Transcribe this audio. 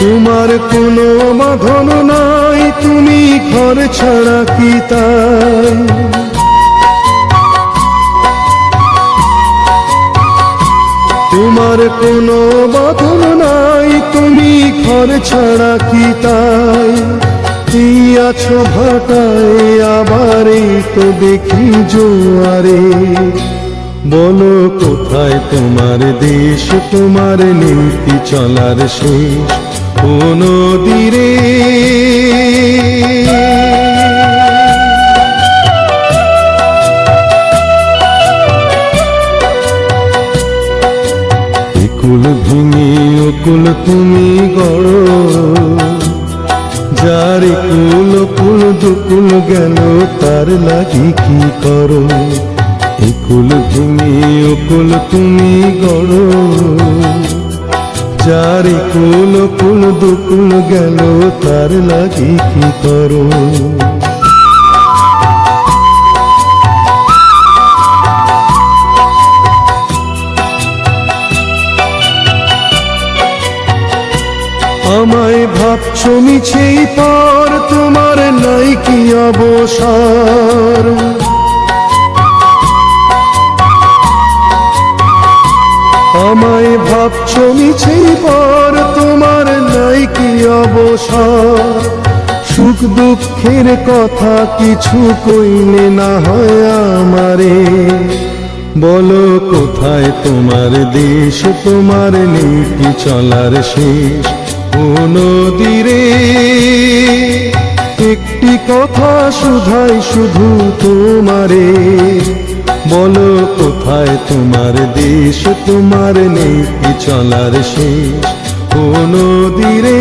তোমার কোনো বাঁধন নাই, তুমি ঘর ছাড়া কি তাই? তোমার কোনো বাঁধন নাই, তুমি ঘর ছাড়া কি তাই? কি আছো ভাটায়, আবার তো দেখি জোয়ারে। বলো কোথায় তোমার দেশ, তোমার নীতি চলার শেষ? ও নদীরে একুল ভেঙে, অকুল তুমি গড়। যার কুল কুল দুকুল গেল তার লাগি কি করো? একুল ভেঙে, অকুল তুমি গড়। যার কুল কুল দুকুল গেল, তার লাগি কি করো? আমায় ভাবছ মিছেই পর, তোমার নাই কি অবসর? আমায় ভাবছ মিছেই পর তোমার নাই কি অবসর? সুখ দুঃখের কথা কিছু কইলে না হয় আমারে। বলো কোথায় তোমার দেশ, তোমার নীতি চলার শেষ? নদীরে, একটি কথা শুধাই শুধু তোমারে। বলো কোথায় তোমার দেশ তোমার নেই চলার শেষ? কোনো নদীরে